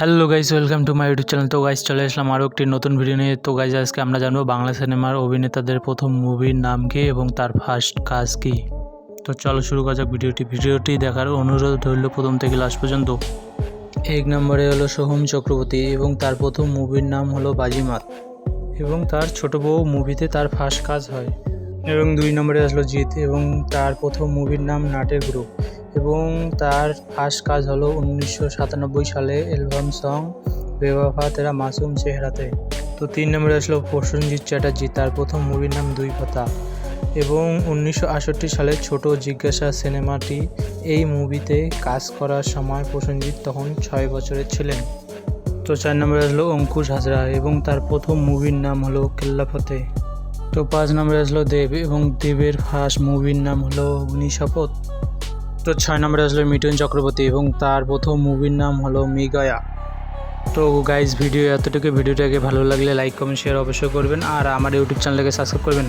Hello guys welcome to my YouTube channel তো guys চলে আসলাম আরও একটি নতুন ভিডিও নিয়ে। তো গাইজ আজকে আমরা জানব বাংলা সিনেমার অভিনেতাদের প্রথম মুভির নাম কী এবং তার ফার্স্ট কাজ কী। তো চলো শুরু করা যাক ভিডিওটি ভিডিওটি দেখার অনুরোধ রইল প্রথম থেকে লাস্ট পর্যন্ত। এক নম্বরে হলো সোহম চক্রবর্তী এবং তার প্রথম মুভির নাম হলো বাজিমাত। এবং তার ছোট বউ মুভিতে তার ফার্স্ট কাজ হয়। এবং দুই নম্বরে আসলো জিৎ এবং তার প্রথম মুভির নাম নাটের গ্রুপ। এবং তার ফার্স্ট কাজ হলো উনিশশো সাতানব্বই সালে অ্যালবাম সং বেওয়াফা তেরা মাসুম চেহারাতে। তো তিন নম্বরে আসলো প্রসেনজিৎ চ্যাটার্জি, তার প্রথম মুভির নাম দুই পাতা। এবং উনিশশো আটষট্টি সালে ছোট জিজ্ঞাসা সিনেমাটি এই মুভিতে কাজ করার সময় প্রসেনজিৎ তখন ছয় বছরের ছিলেন। তো চার নম্বরে আসলো অঙ্কুশ হাজরা এবং তার প্রথম মুভির নাম হলো কেল্লাফতে তো পাঁচ নম্বরে আসলো দেব এবং দেবের ফার্স্ট মুভির নাম হলো অগ্নিশপথ তো ছয় নম্বরে আসলো মিঠুন চক্রবর্তী এবং তার প্রথম মুভির নাম হলো মেঘায়া তো গাইজ ভিডিও এতটুকু। ভিডিওটাকে ভালো লাগলে লাইক কমেন্ট শেয়ার অবশ্যই করবেন। আর আমার ইউটিউব চ্যানেলটাকে সাবস্ক্রাইব করবেন।